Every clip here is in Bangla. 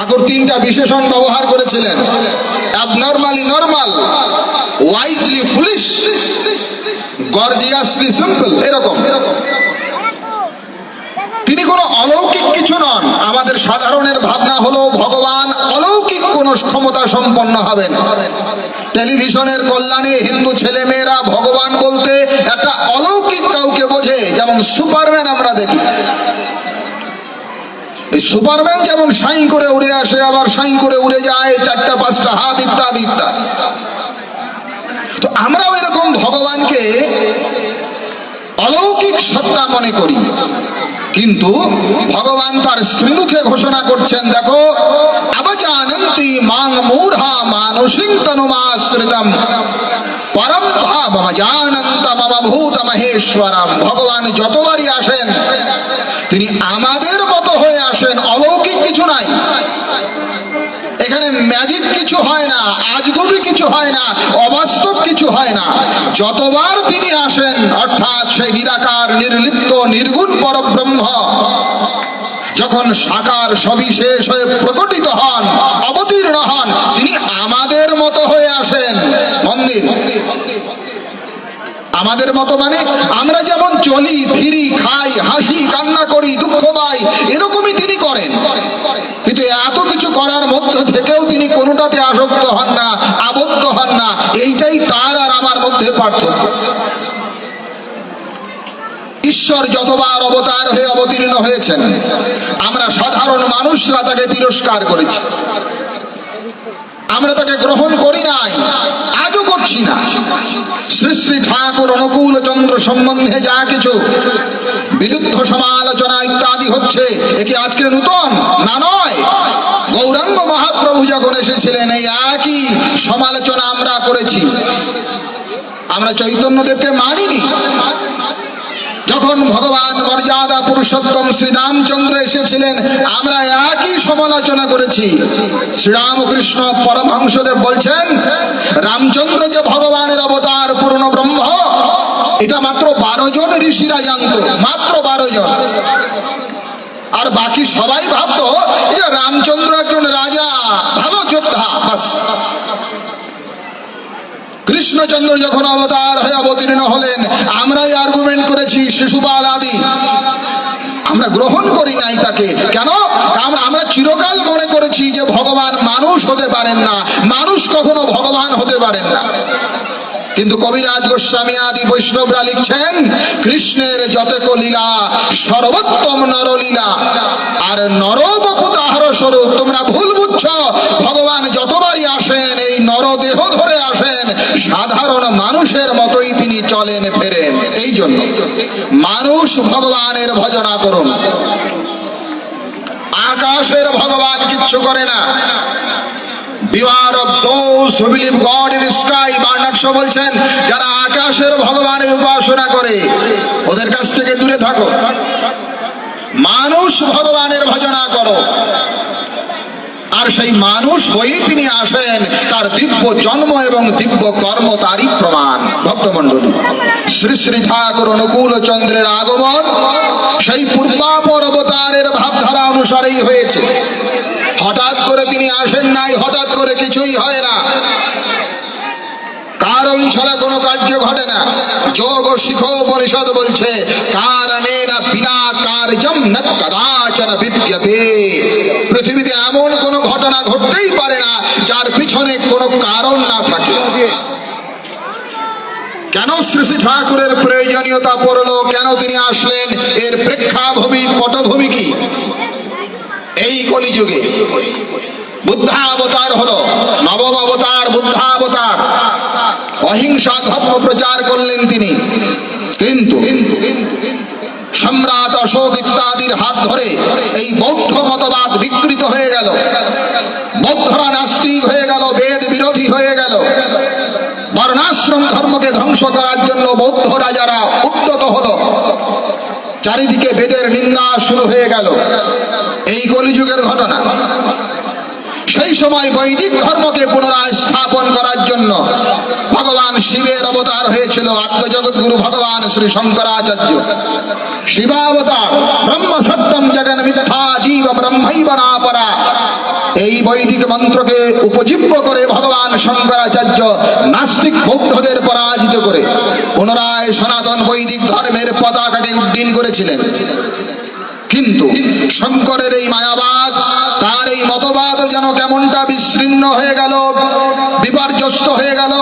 ঠাকুর তিনটা বিশেষণ ব্যবহার করেছিলেন। Abnormally normal wisely foolish gorgeously simple এরকম। তিনি কোনো অলৌকিক কিছু নন। আমাদের সাধারণের ভাবনা হলো ভগবান অলৌকিক কোন ক্ষমতা সম্পন্ন হবেন। টেলিভিশনের কল্যাণে হিন্দু ছেলেমেয়েরা ভগবান বলতে একটা অলৌকিক কাউকে বোঝে, যেমন সুপারম্যান আমরা দেখি। সুপারম্যান যেমন সাইন করে উড়ে আসে, আবার সাইন করে উড়ে যায়, চারটা, পাঁচটা, হাত ইত্যাদি ইত্যাদি। তো আমরাও এরকম ভগবানকে অলৌকিক সত্তা মনে করি। কিন্তু ভগবান তার শ্রীমুখে ঘোষণা করছেন, দেখো অবজানন্তি মাং মূঢ়া মানসিং তনুমাশ্রিতম। পরম ভাব জানন্ত মম ভূত মহেশ্বরম। ভগবান যতবারই আসেন, তিনি আমাদের আসেন, অলৌকিক কিছু নাই। এখানে ম্যাজিক কিছু হয় না, আজগুবি কিছু হয় না, অবাস্তব কিছু হয় না। যতবার তিনি আসেন, অর্থাৎ সেই নিরাকার, নির্লিপ্ত, নির্গুণ পরব্রহ্ম, যখন সাকার সবিশেষ হয়ে প্রকটিত হন, অবতীর্ণ হন, তিনি আমাদের মতো হয়ে আসেন। মন্দির। আমাদের মতো মানে আমরা যেমন চলি, ফিরি, খাই, হাসি, কান্না করি, দুঃখ পাই, এরকমই তিনি করেন। কিন্তু এত কিছু করার মধ্য থেকেও তিনি কোনোটাতে আসক্ত হন না, আবদ্ধ হন না, এইটাই তার আর আমার মধ্যে পার্থক্য। ঈশ্বর যতবার অবতার হয়ে অবতীর্ণ হয়েছেন, আমরা সাধারণ মানুষরা তাকে তিরস্কার করেছি। আমরা তাকে গ্রহণ করি নাই। করছি না। শ্রী শ্রী ঠাকুর, অনুকূল, চন্দ্র সম্বন্ধে যা কিছু বিরুদ্ধ সমালোচনা ইত্যাদি হচ্ছে একে আজকে নূতন? না নয়। গৌরাঙ্গ মহাপ্রভু যখন এসেছিলেন, এই একই সমালোচনা আমরা করেছি। আমরা চৈতন্যদেবকে মানিনি। যখন ভগবান মর্যাদা পুরুষোত্তম শ্রীরামচন্দ্র এসেছিলেন, আমরা একই সমালোচনা করেছি। শ্রীরামকৃষ্ণ পরমহংসদেব বলছেন, রামচন্দ্র যে ভগবানের অবতার, পূর্ণ ব্রহ্ম, এটা মাত্র বারো জন ঋষিরা জানত, মাত্র বারো জন। আর বাকি সবাই ভাবতো যে রামচন্দ্র একজন রাজা, ভালো যোদ্ধা কৃষ্ণচন্দ্র যখন অবতার হয়ে অবতীর্ণ হলেন, আমরাই আর্গুমেন্ট করেছি, শিশুপাল আদি। আমরা গ্রহণ করি নাই তাকে। কেন? আমরা চিরকাল মনে করেছি যে ভগবান মানুষ হতে পারেন না। মানুষ কখনো ভগবান হতে পারেন না। কিন্তু কবিরাজ গোস্বামী আদি বৈষ্ণবরা লিখছেন, কৃষ্ণের যতক লীলা, সর্বোত্তম নরলীলা। আর নরবপুতাহার স্বরূপ তোমরা ভুল বুঝছ। ভগবান আসেন, এই নরদেহ ধরে আসেন। সাধারণ মানুষের মতোই তিনি চলেন ফেরেন। এই জন্য মানুষ ভগবানের ভজনা করুন। আকাশের ভগবান কিচ্ছু করে না। বলছেন, যারা আকাশের ভগবানের উপাসনা করে, ওদের কাছ থেকে দূরে থাকো। মানুষ ভগবানের ভজনা করো। আর সেই মানুষ হয়ে তিনি আসেন। তার দিব্য জন্ম এবং দিব্য কর্ম তারই প্রমাণ। ভক্তমণ্ডলী, শ্রী শ্রী ঠাকুর অনুকূল চন্দ্রের আগমন, সেই পূর্বাপর অবতারের ভাবধারা অনুসারেই হয়েছে। হঠাৎ করে তিনি আসেন নাই, হঠাৎ করে কিছুই হয় না। কারণ ছাড়া কোনো কার্য ঘটে না। যোগ শিখ পরিষদ বলছে কারণে না বিনা কার্যম না কদাচন বিদ্যতে। পৃথিবীতে এমন কোনো ঘটনা ঘটতেই পারে না, যার পিছনে কোনো কারণ না থাকে। কেন শ্রী শ্রী ঠাকুরের প্রয়োজনীয়তা পড়ল? কেন তিনি আসলেন? এর প্রেক্ষাভূমি, পটভূমি কি? এই কলিযুগে। বুদ্ধাবতার হলো, নবম অবতার, বুদ্ধাবতার। অহিংসা ধর্ম প্রচার করলেন তিনি। কিন্তু সম্রাট অশোক ইত্যাদির হাত ধরে এই বৌদ্ধ মতবাদ বিকৃত হয়ে গেল। বৌদ্ধরা নাস্তিক হয়ে গেল, বেদ বিরোধী হয়ে গেল। বর্ণাশ্রম ধর্মকে ধ্বংস করার জন্য বৌদ্ধ রাজারা উদ্যত হলো। চারিদিকে বেদের নিন্দা শুরু হয়ে গেল। এই কলিযুগের ঘটনা। সেই সময় বৈদিক ধর্মকে পুনরায় স্থাপন করার জন্য ভগবান শিবের অবতার হয়েছিল আত্মজগৎগুরু ভগবান শ্রী শঙ্করাচার্য। শিবাবতার ব্রহ্ম সত্যম জগন মিথ্যা জীব ব্রহ্মৈব নাপরা। এই বৈদিক মন্ত্রকে উপজীব্য করে ভগবান শঙ্করাচার্য নাস্তিক বৌদ্ধদের পরাজিত করে পুনরায় সনাতন বৈদিক ধর্মের পতাকাকে উড্ডীন করেছিলেন। কিন্তু শঙ্করের এই মায়াবাদ, তার এই মতবাদ যেন কেমনটা বিচ্ছিন্ন হয়ে গেল, বিপর্যস্ত হয়ে গেল।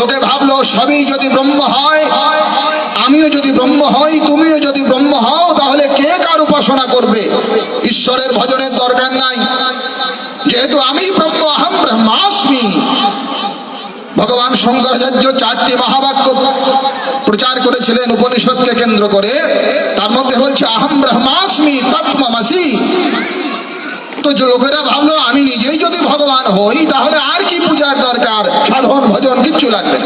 লোকে ভাবলো, সবই যদি ব্রহ্ম হয়, আমিও যদি ব্রহ্ম হই, তুমিও যদি ব্রহ্ম হও, তাহলে কে কার উপাসনা করবে? ঈশ্বরের ভজনের দরকার নাই। যেহেতু আমি ব্রহ্ম আহম ব্রহ্মাস্মি ভগবান শঙ্করাচার্য চারটি মহাবাক্য প্রচার করেছিলেন উপনিষদকে কেন্দ্র করে। তার মধ্যে বলছে, আহম ব্রহ্মাস্মি তৎমাসি তো লোকেরা ভাবলো, আমি নিজেই যদি ভগবান হই, তাহলে আর কি পূজার দরকার? সাধন, ভজন, কিচ্ছু লাগবে।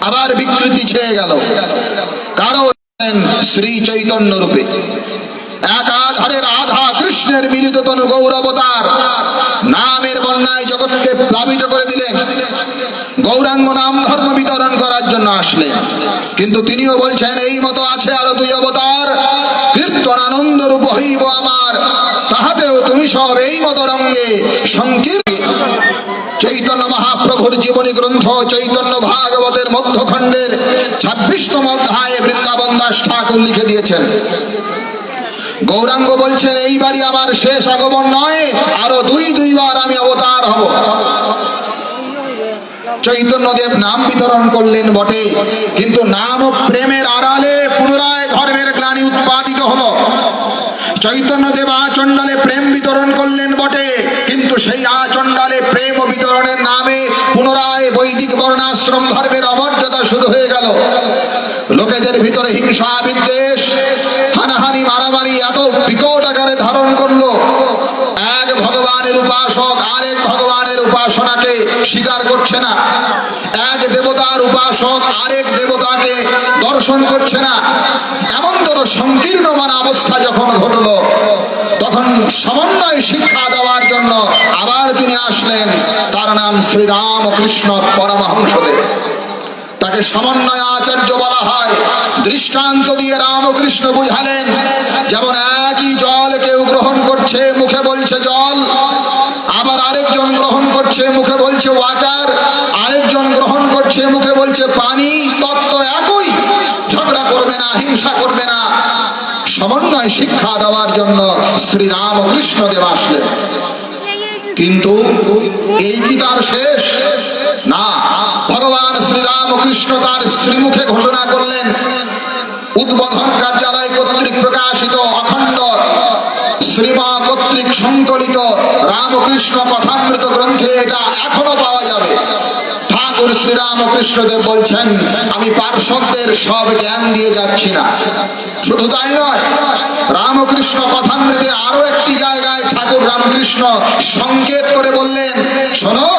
আবার বিকৃতি ছেয়ে গেল। কারণ, শ্রী চৈতন্য রূপে একাধারে রাধা কৃষ্ণের মিলিত তনু গৌরবতার। নামের বন্যায় জগৎকে প্লাবিত করে দিলেন গৌরাঙ্গ নাম ধর্ম বিতরণ করার জন্য আসলেন কিন্তু তিনিও বলছেন, এই মতো আছে আরও দুই অবতার। কীর্তন আনন্দ রূপ হইব আমার। তাহাতেও তুমি সব এই মতো রঙ্গে সংকীর্ণ। চৈতন্য মহাপ্রভুর জীবনী গ্রন্থ চৈতন্য ভাগবতের মধ্যখণ্ডের ছাব্বিশতম অধ্যায়ে বৃন্দাবন দাস ঠাকুর লিখে দিয়েছেন। গৌরাঙ্গ বলছেন, এইবারই আমার শেষ আগমন নয়, আরও দুই, দুইবার আমি অবতার হব। চৈতন্যদেব নাম বিতরণ করলেন বটে, কিন্তু নাম ও প্রেমের আড়ালে পুনরায় ধর্মের গ্লানি উৎপাদিত হলো। চৈতন্যদেব আচণ্ডালে প্রেম বিতরণ করলেন বটে, কিন্তু সেই আচণ্ডালে প্রেম বিতরণের নামে পুনরায় বৈদিক বর্ণাশ্রম ধর্মের অমর্যাদা শুরু হয়ে গেল। লোকেদের ভিতরে হিংসা বিদ্বেষ এত বিকট আকারে ধারণ করল? এক ভগবানের উপাসক, আরেক ভগবানের উপাসনাকে স্বীকার করছে না। এক দেবতার উপাসক, আরেক দেবতাকে দর্শন করছে না। এমন তোর সংকীর্ণমান অবস্থা যখন ঘটলো, তখন সমন্বয় শিক্ষা দেওয়ার জন্য আবার তিনি আসলেন। তার নাম শ্রীরাম কৃষ্ণ পরমহংসদেব। তাকে সমন্বয় আচার্য বলা হয়। দৃষ্টান্ত দিয়ে রামকৃষ্ণ বুঝালেন, যেমন একই জল কেউ গ্রহণ করছে, মুখে বলছে জল, আবার আরেকজন গ্রহণ করছে, মুখে বলছে ওয়াটার আরেকজন গ্রহণ করছে, মুখে বলছে পানি, তত্ত্ব একই। ঝগড়া করবে না, হিংসা করবে না। সমন্বয় শিক্ষা দেওয়ার জন্য শ্রী রামকৃষ্ণ দেব আসলেন। কিন্তু এই কি তার শেষ? না শ্রীরামকৃষ্ণ তার শ্রীমুখে ঘোষণা করলেন, উদ্বোধন কার্যালয় কর্তৃক প্রকাশিত অখণ্ড শ্রীমা কর্তৃক সংকলিত রামকৃষ্ণ কথামৃত গ্রন্থে এটা এখনও পাওয়া যাবে। ঠাকুর শ্রীরামকৃষ্ণ দেব বলছেন, আমি পার্শ্বদের সব জ্ঞান দিয়ে যাচ্ছি না। শুধু তাই নয়, রামকৃষ্ণ কথামৃতে আরও একটি জায়গায় ঠাকুর রামকৃষ্ণ সংকেত করে বললেন, শোনো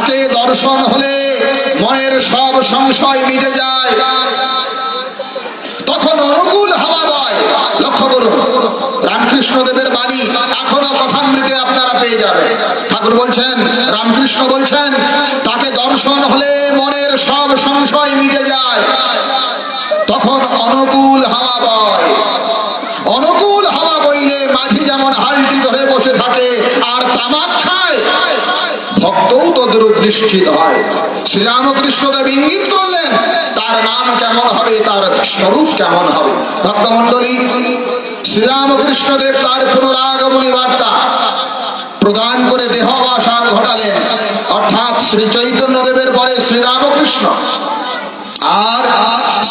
তাকে দর্শন হলে মনের সব সংশয় মিটে যায়। তখন অনুকূল হাওয়া বয়। লক্ষ্য করুন, রামকৃষ্ণ দেবের বাণী এখনও কথামৃতে আপনারা পেয়ে যাবেন। ঠাকুর বলছেন, রামকৃষ্ণ বলছেন, তাকে দর্শন হলে মনের সব সংশয় মিটে যায়। তখন অনুকূল হাওয়া বয়। অনুকূল বইলে মাঝি যেমন হালটি ধরে বসে থাকে, আর তামাক খায়, ভক্তও তদ্রুপ নিশ্চিত হয়। শ্রীরামকৃষ্ণ দেব ইঙ্গিত করলেন, তার নাম কেমন হবে, তার স্বরূপ কেমন হবে? ভক্তমন্ডলী শ্রীরামকৃষ্ণ দেব তার পুনরাগমনী বার্তা প্রদান করে দেহবাসান ঘটালেন। অর্থাৎ শ্রী চৈতন্য দেবের পরে শ্রীরামকৃষ্ণ। আর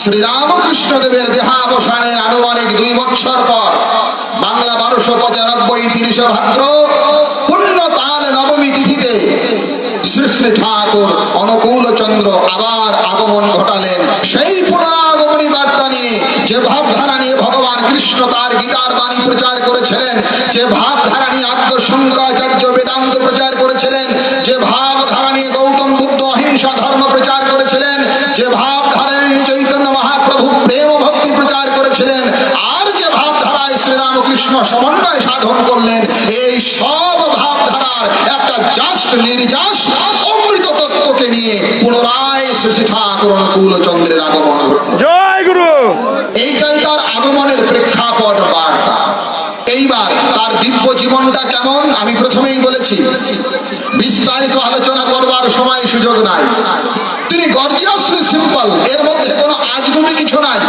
শ্রীরামকৃষ্ণ দেবের দেহাবসানের আনুমানিক দুই বছর পর বাংলা বারোশো পঁচানব্বই তিরিশে ভাদ্র পূর্ণ তাল নবমী তিথিতে শ্রী ঠাকুর অনুকূল চন্দ্র আবার আগমন ঘটালেন। সেই পুনরাগমনী বার্তা নিয়ে, যে ভাবধারা নিয়ে ভগবান কৃষ্ণ তার গীতার বাণী প্রচার করেছিলেন, যে ভাবধারা নিয়ে আদ্য শঙ্করাচার্য বেদান্ত প্রচার করেছিলেন, যে ভাবধারা নিয়ে গৌতম বুদ্ধ অহিংসা ধর্ম প্রচার করেছিলেন যে ভাবধারা নিয়ে চৈতন্য মহাপ্রভু প্রেম ও ভক্তি প্রচার করেছিলেন আর যে ভাবধারায় শ্রীরামকৃষ্ণ সমন্বয় সাধন করলেন। এই সব ভাবধারার একটা জাস্ট নির্যাস অমৃত তত্ত্বকে নিয়ে পুনরায় শ্রী ঠাকুর অনুকূল চন্দ্রের আগমন জয় গুরু। এইটাই তার আগমনের প্রেক্ষাপট বার্তা। এইবার তার দিব্য জীবনটা কেমন? আমি প্রথমেই বলেছি বিস্তারিত আলোচনা করবার সময় সুযোগ নাই। তিনি গর্জিয়াসলি সিম্পল এর মধ্যে কোনো আজগুবি কিছু নাই।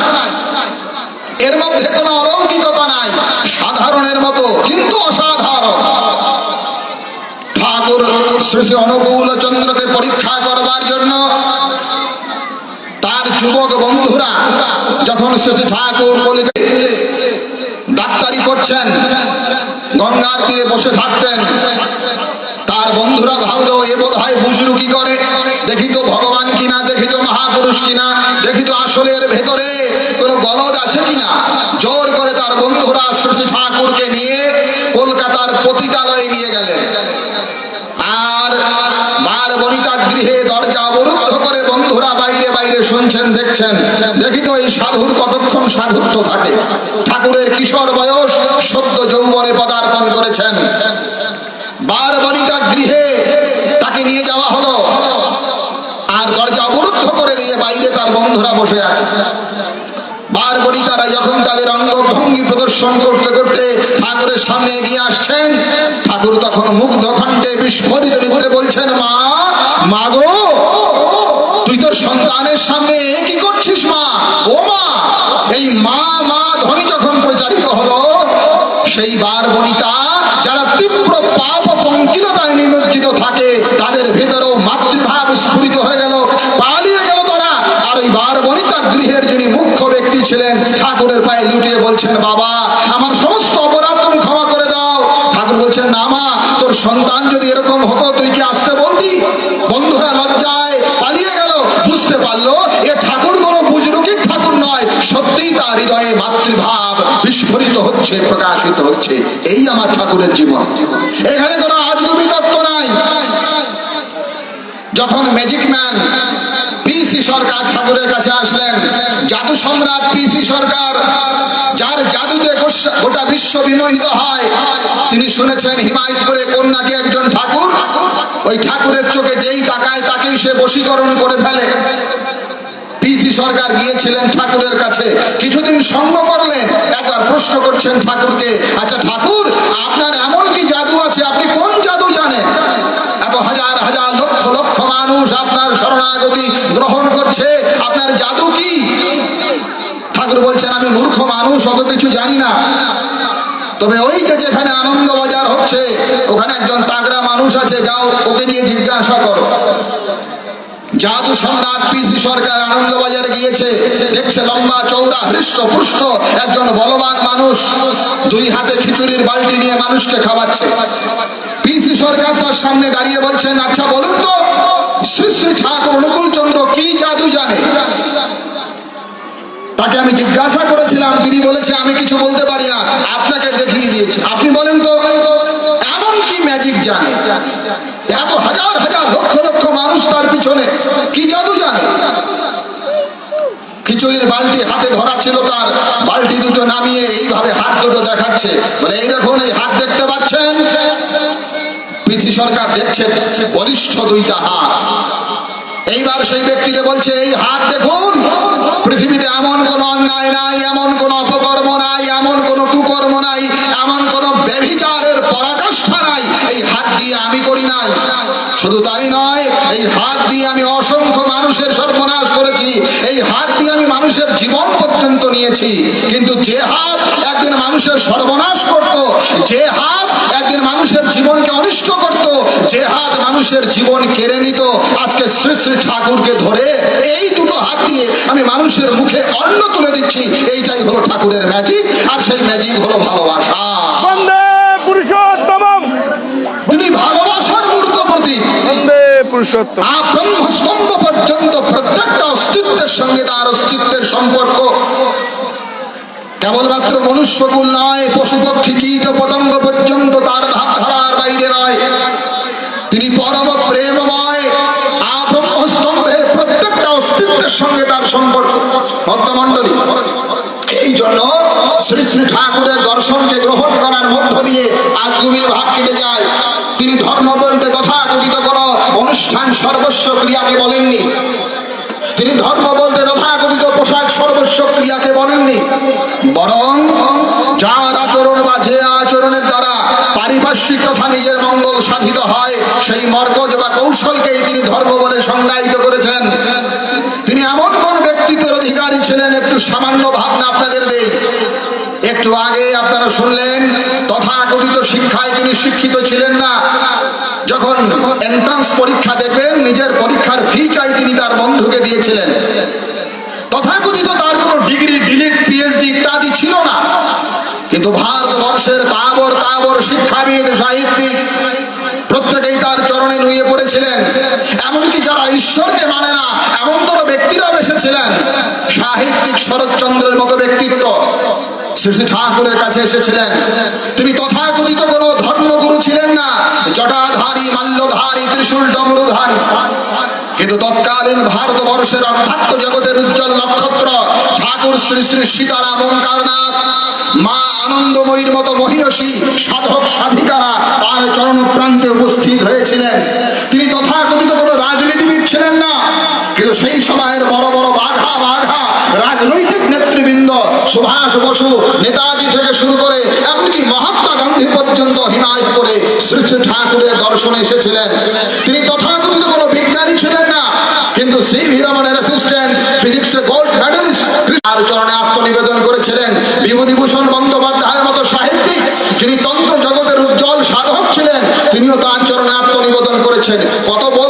এর মধ্যে কোনো অলৌকিকতা নাই। সাধারণের মতো, কিন্তু অসাধারণ। ঠাকুর শ্রী অনুকূল চন্দ্রকে পরীক্ষা করবার জন্য তার যুবক বন্ধুরা যখন শ্রী ঠাকুর বলিতে ডাক্তারি করছেন, গঙ্গার তীরে বসে থাকতেন তার বন্ধুরা ভাবলো, এ বোধ হয় বুঝলু কি করে? দেখি তো ভগবান কিনা দেখি তো মহাপুরুষ কিনা দেখি তো আসলের ভেতরে কোনো গলদ আছে কিনা? জোর করে তার বন্ধুরা শ্রী ঠাকুরকে নিয়ে কলকাতার পতিতালয়ে নিয়ে গেলেন। আর বার বনিতা গৃহে দরজা অবরুদ্ধ করে বন্ধুরা বাইরে বাইরে শুনছেন, দেখছেন। দেখি তো এই সাধুর কতক্ষণ সাধুত্ব থাকে। ঠাকুরের কিশোর বয়স সদ্য যৌবনে পদার্পণ করেছেন। গৃহে তাকে নিয়ে যাওয়া হলো। আর দরজা অবরুদ্ধ করে দিয়ে বাইরে তার বন্ধুরা বসে আছে। বার বনিতারা যখন তাদের অঙ্গভঙ্গি প্রদর্শন করতে করতে ঠাকুরের সামনে এগিয়ে আসছেন, ঠাকুর তখন মুগ্ধ কণ্ঠে বিস্ফোরিত করে বলছেন, মা মা গো, তুই তোর সন্তানের সামনে কি করছিস মা? ও মা, এই মা মা ধ্বনি যখন প্রচারিত হলো সেই বার বনিতা যারা তীব্র পাপ পঙ্কিলতায় নিমজ্জিত থাকে, তাদের ভেতরেও মাতৃভাব স্ফুরিত হয়ে গেল, পালিয়ে গেল তারা। আর ওই বার বনিতা গৃহের যিনি মুখ্য ব্যক্তি ছিলেন, ঠাকুরের পায়ে লুটিয়ে বলছেন, বাবা, আমার সমস্ত অপরাধ তুমি ক্ষমা করে দাও। ঠাকুর বলছেন, না মা, তোর সন্তান যদি এরকম হতো, তুই কি আসতে বলতি? বন্ধুরা লজ্জায় পালিয়ে গেল, বুঝতে পারল, এ ঠাকুর কোনো বুজরুকির ঠাকুর নয়, সত্যিই তার হৃদয়ে মাতৃভাব। বিস্ফোরিত হচ্ছে, প্রকাশিত হচ্ছে। এই আমার ঠাকুরের জীবন। এখানে কোনো আজগুবি তত্ত্ব নাই। যখন ম্যাজিক ম্যান পিসি সরকার ঠাকুরের কাছে আসলেন, জাদু সম্রাট পিসি সরকার, যার জাদুতে গোটা বিশ্ব বিমোহিত হয়, তিনি শুনেছেন হিমায়তপুরে কোন নাকি একজন ঠাকুর। ওই ঠাকুরের চোখে যেই তাকায়, তাকেই সে বশীকরণ করে ফেলে। পিসি সরকার গিয়েছিলেন ঠাকুরের কাছে। কিছুদিন সঙ্গ করলেন। একবার প্রশ্ন করছেন ঠাকুরকে আচ্ছা ঠাকুর, আপনার এমন কি জাদু আছে? আপনি কোন জাদু জানেন? এত হাজার হাজার লক্ষ লক্ষ মানুষ আপনার শরণাগতি গ্রহণ করছে। আপনার জাদু কি? ঠাকুর বলছেন, আমি মূর্খ মানুষ, অত কিছু জানি না। তবে ওই যে যেখানে আনন্দ বাজার হচ্ছে, ওখানে একজন তাগড়া মানুষ আছে, যাও, ওকে নিয়ে জিজ্ঞাসা করো। জাদু সম্রাট পিসি সরকার আনন্দবাজারে গিয়েছে। দেখছে লম্বা চৌড়া হৃষ্ট পুষ্ট একজন বলবান মানুষ। দুই হাতে খিচুড়ির বালতি নিয়ে মানুষকে খাওয়াচ্ছে। পিসি সরকার তার সামনে দাঁড়িয়ে বলছেন আচ্ছা বলুন তো, শ্রী শ্রী ঠাকুর অনুকূল চন্দ্র কি জাদু জানে? তাকে আমি জিজ্ঞাসা করেছিলাম, তিনি বলেছে, আমি কিছু বলতে পারি না, আপনাকে দেখিয়ে দিয়েছি। আপনি বলেন তো, এমন কি ম্যাজিক জানে? এত হাজার হাজার লক্ষ লক্ষ মানুষ তার পিছনে। কি জাদু জানে? খিচুড়ির বালতি হাতে ধরা ছিল তার। বালতি দুটো নামিয়ে এইভাবে হাত দুটো দেখাচ্ছে। বলে, এই দেখুন, এই হাত দেখতে পাচ্ছেন? পিসি সরকার দেখছে, বলিষ্ঠ দুইটা হাত। এইবার সেই ব্যক্তিকে বলছে, এই হাত দেখুন, পৃথিবীতে এমন কোন অন্যায় নাই, এমন কোন অপকর্ম নাই, এমন কোন কুকর্ম নাই, এমন কোন ব্যভিচারের পরাকাষ্ঠা নাই। এই হাত দিয়ে আমি করি নাই? শুধু তাই নয়, এই হাত দিয়ে আমি অসংখ্য মানুষের সর্বনাশ করেছি। এই হাত দিয়ে আমি মানুষের জীবন পর্যন্ত নিয়েছি। কিন্তু যে হাত একদিন মানুষের সর্বনাশ করত, যে হাত একদিন মানুষের জীবনকে অনিষ্ট করত, যে হাত মানুষের জীবন কেড়ে নিত, আজকে শ্রী শ্রী ঠাকুরকে ধরে এই দুটো হাত দিয়ে আমি মানুষের মুখে অন্ন তুলে দিচ্ছি। এইটাই হলো ঠাকুরের ম্যাজিক আর সেই ম্যাজিক হলো ভালোবাসা। তার সম্পর্ক। নয় পশু পক্ষী কীট পতঙ্গ পর্যন্ত তার বাইরে নয়। তিনি পরম প্রেমময়। প্রত্যেকটা অস্তিত্বের সঙ্গে তার সম্পর্ক। এই জন্য শ্রী শ্রী ঠাকুরের দর্শনকে গ্রহণ করার মধ্য দিয়ে আজগুবির ভাগ কেটে যায়। তিনি ধর্ম বলতে কথা কথিত কোনো অনুষ্ঠান সর্বস্ব ক্রিয়াকে বলেননি। তিনি ধর্ম বলতে তথাকথিত পোশাক সর্বস্ব ক্রিয়াকে বলেননি। বরং যার আচরণ বা যে আচরণের দ্বারা পারিপার্শ্বিক তথা নিজের মঙ্গল সাধিত হয়, সেই মর্কজ বা কৌশলকেই তিনি ধর্ম বলে সংজ্ঞায়িত করেছেন। তিনি এমন কোন ব্যক্তিত্বের অধিকারী ছিলেন, একটু সামান্য ভাবনা আপনাদের দেই। একটু আগে আপনারা শুনলেন, তথাকথিত শিক্ষায় তিনি শিক্ষিত ছিলেন না। যখন এন্ট্রান্স পরীক্ষা দেবেন, নিজের পরীক্ষার ফি চাই তিনি তার বন্ধুকে দিয়েছিলেন। তথাকথিত তার কোনো ডিগ্রি ডিলিট পিএইচডি ইত্যাদি ছিল না। কিন্তু ভারতবর্ষের তাবর তাবর শিক্ষাবিদ, সাহিত্যিক প্রত্যেকেই তার চরণে নুয়ে পড়েছিলেন। এমনকি যারা ঈশ্বরকে মানে না, এমন কোনো ব্যক্তিরাও এসেছিলেন। সাহিত্যিক শরৎচন্দ্রের মতো ব্যক্তিত্ব। শ্রী ঠাকুরের কাছে এসেছিলেন। তিনি তথাকথিত কোনো ধর্মগুরু ছিলেন না। জটাধারী, মাল্যধারী, ত্রিশূল ডমরুধারী। কিন্তু তৎকালীন ভারতবর্ষের অধ্যাত্ম জগতের উজ্জ্বল নক্ষত্র, ঠাকুর শ্রী শ্রী সীতারাম ওঙ্কারনাথ, মা আনন্দময়ীর মতো মহিষী, সাধক সাধিকারা তার চরণ প্রান্তে উপস্থিত হয়েছিলেন। তিনি তথাকথিত কোনো রাজনীতিবিদ ছিলেন না। কিন্তু সেই সময়ের বড় বড় বাঘা বাঘা রাজনৈতিক নেতৃবৃন্দ সুভাষ বসু, নেতাজি থেকে শুরু করে এমনকি মহাত্মা গান্ধী পর্যন্ত হিমায়ত করে শ্রী শ্রী ঠাকুরের দর্শনে এসেছিলেন। তিনি তথাকথিত কোনো বিজ্ঞানী ছিলেন না, কিন্তু সি ভি রমনের অ্যাসিস্ট্যান্ট ফিজিক্সে গোল্ড মেডেলিস্ট আর চরণে আত্মনিবেদন করেছিলেন। বিভূতিভূষণ বন্দ্যোপাধ্যায়ের মতো সাহিত্যিক, যিনি তন্ত্র জগতের উজ্জ্বল সাধক ছিলেন, তিনিও তার চরণে আত্মনিবেদন করেছেন। কত তার কথা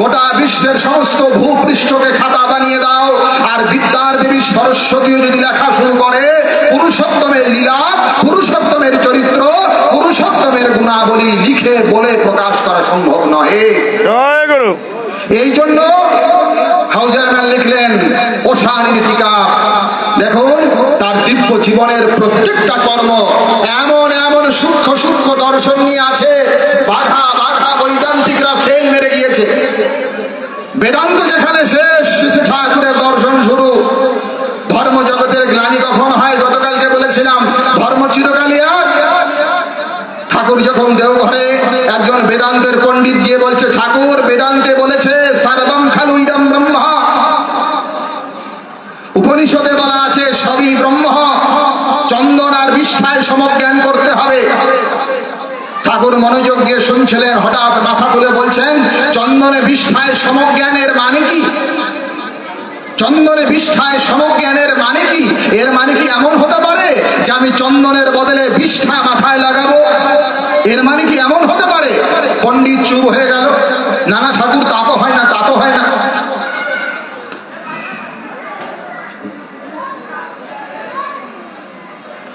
গোটা বিশ্বের সমস্ত ভূপৃষ্ঠকে খাতা বানিয়ে দাও। আর বিদ্যার দেবী সরস্বতীও যদি লেখা শুরু করে পুরুষোত্তমের লীলা পুরুষোত্তমের চরিত্র পুরুষোত্তমের গুণাবলী লিখে বলে প্রকাশ করা সম্ভব নহে। জয় গুরু। এই জন্য হাউজারম্যান লিখলেন ওষার নীতিকা দেখুন তার দিব্য জীবনের প্রত্যেকটা কর্ম এমন এমন সূক্ষ্ম সূক্ষ্ম দর্শন নিয়ে আছে বাঘা বৈদান্তিকরা ফেল মেরে গিয়েছে। বেদান্ত যেখানে শেষ ঠাকুরের দর্শন শুরু। ধর্ম জগতের গ্লানি কখন হয় গতকালকে বলেছিলাম, ধর্ম চিরকালই ঠাকুর যখন দেওঘরে একজন বেদান্তের পণ্ডিত গিয়ে বলছে, ঠাকুর, বেদান্তে বলেছে সর্বম খালু ইদম ব্রহ্ম। উপনিষদে বলা আছে, সবই ব্রহ্ম। চন্দন আর বিষ্ঠায় সমজ্ঞান করতে হবে। ঠাকুর মনোযোগ দিয়ে শুনছিলেন, হঠাৎ মাথা তুলে বলছেন, চন্দনে বিষ্ঠায় সমজ্ঞানের মানে কি? চন্দনে বিষ্ঠায় সমজ্ঞানের মানে কি? এর মানে কি এমন হতে পারে যে আমি চন্দনের বদলে বিষ্ঠা মাথায় লাগাবো? এর মানে কি এমন হতে পারে পণ্ডিত চুপ হয়ে গেল নানা ঠাকুর তা তো হয় না তা তো হয় না শ্লোক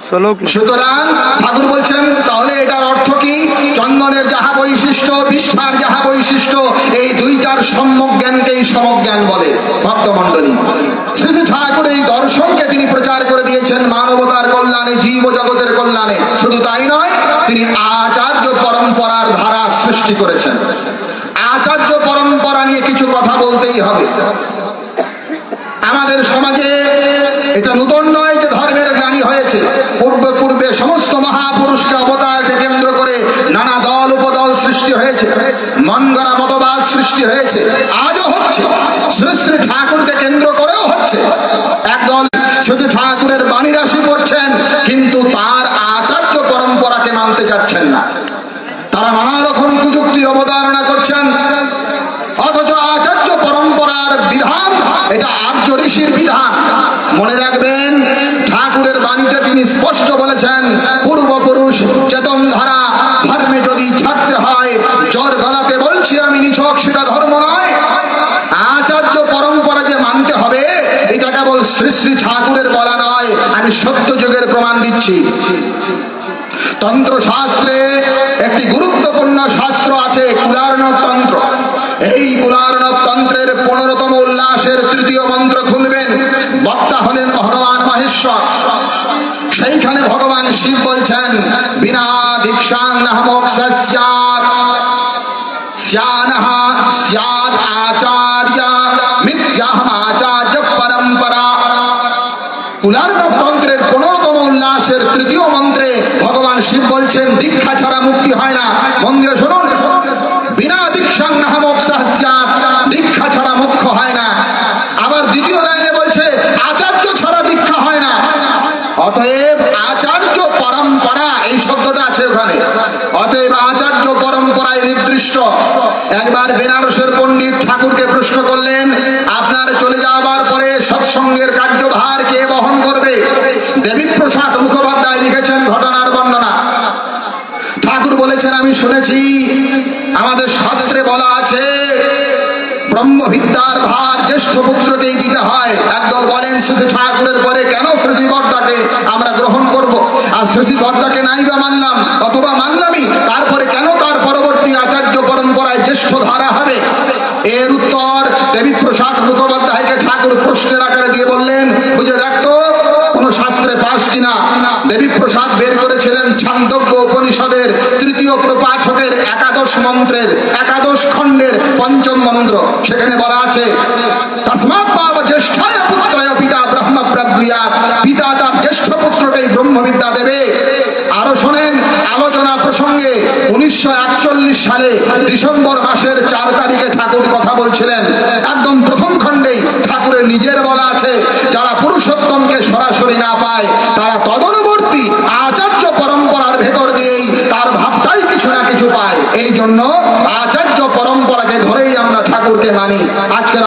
সুতরাং ঠাকুর বলছেন, তাহলে এটার অর্থ কি? চন্দনের যাহা বৈশিষ্ট্য বিষ্ঠার যাহা বৈশিষ্ট্য, এই দুইটার সম্যক জ্ঞানকেই সমজ্ঞান বলে, ভক্তমণ্ডলী। শ্রী ঠাকুর এই দর্শনকে তিনি প্রচার করে দিয়েছেন মানবতার কল্যাণে জীব জগতের কল্যাণে। শুধু তাই নয়, তিনি আচার্য পরম্পরার ধারা সৃষ্টি করেছেন। আচার্য পরম্পরা নিয়ে কিছু কথা বলতেই হবে। আমাদের সমাজে এটা নতুন নয় যে ধর্মের জ্ঞানী হয়েছে। পূর্বে পূর্বে সমস্ত মহাপুরুষকে অবতারকে কেন্দ্র করে নানা দল উপদল সৃষ্টি হয়েছে। মন গড়া মতবাদ সৃষ্টি হয়েছে। আজও হচ্ছে। শ্রী শ্রী ঠাকুরকে কেন্দ্র করেও হচ্ছে। একদল শুধু ঠাকুরের বাণী রাশি করছেন কিন্তু তার আচার্য পরম্পরাকে মানতে চাচ্ছেন না। তারা নানা রকম কুযুক্তির অবতারণা করছেন। অথচ আচার্য পরম্পরার বিধান, এটা আর্য ঋষির বিধান। মনে রাখবেন, ঠাকুরের বাণীতে তিনি স্পষ্ট বলেছেন, পূর্বপুরুষ চেতন ধারা, ধর্মে যদি ছাড়তে হয় জ্বর গলাতে বলছি আমি নিছক, সেটা ধর্ম নয়। আচার্য পরম্পরা যে মানতে হবে, এটা কেবল শ্রী শ্রী ঠাকুরের বলা নয়, আমি সত্য যুগের প্রমাণ দিচ্ছি। তন্ত্র শাস্ত্রে একটি গুরুত্বপূর্ণ শাস্ত্র আছে কুলার্ণব তন্ত্র এই কুলার্ণব তন্ত্রের পনেরোতম উল্লাসের তৃতীয় মন্ত্র খুলবেন। বক্তা হলেন ভগবান মহেশ্বর। সেইখানে ভগবান শিব বলছেন, বিনা দীক্ষাং আচার্য পরম্পরা। উল্লাসের তৃতীয় মন্ত্রে ভগবান শিব বলছেন, দীক্ষা ছাড়া মুক্তি হয় না। মন শুনুন। অতএব আচার্য পরম্পরা, এই শব্দটা আছে ওখানে। অতএব আচার্য পরম্পরায় নির্দিষ্ট। একবার বেনারসের পণ্ডিত ঠাকুরকে প্রশ্ন করলেন, আপনার চলে যাওয়ার পরে সৎসঙ্গের কার্যভার কে বহন করবে? দেবীপ্রসাদ মুখোপাধ্যায় লিখেছেন ঘটনার বর্ণনা। ঠাকুর বলেছেন, আমি শুনেছি, আমাদের শাস্ত্রে বলা আছে ব্রহ্মবিদ্যার ভার জ্যেষ্ঠ পুত্রকেই দিতে হয়। একদল বলেন শ্রী ঠাকুরের পরে কেন শ্রী বর্দাকে আমরা গ্রহণ করব? আর শ্রী বর্দাকে নাই বা মানলাম, অথবা মানলামই, তারপরে কেন তার পরবর্তী আচার্য পরম্পরায় জ্যেষ্ঠ ধারা হবে? এর উত্তর দেবীপ্রসাদ মুখোপাধ্যায়কে ঠাকুর প্রশ্নের আকারে দিয়ে বললেন, খুঁজে দেখতো কোন শাস্ত্রে পাশ কিনা? দেবীপ্রসাদ বের করেছিলেন ছান্দব্য উপনিষদের একাদশ মন্ত্রের, একাদশ খণ্ডের পঞ্চম মন্ত্র। সেখানে বলা আছে শোনেন, আলোচনা প্রসঙ্গে উনিশশো আটচল্লিশ সালে ডিসেম্বর মাসের চার তারিখে ঠাকুর কথা বলছিলেন। একদম প্রথম খণ্ডেই ঠাকুরের নিজের বলা আছে, যারা পুরুষোত্তমকে সরাসরি না পায়, তারা এই জন্য আচার্য পরম্পরাকে ধরেই আমরা ঠাকুরকে মানি। আজকে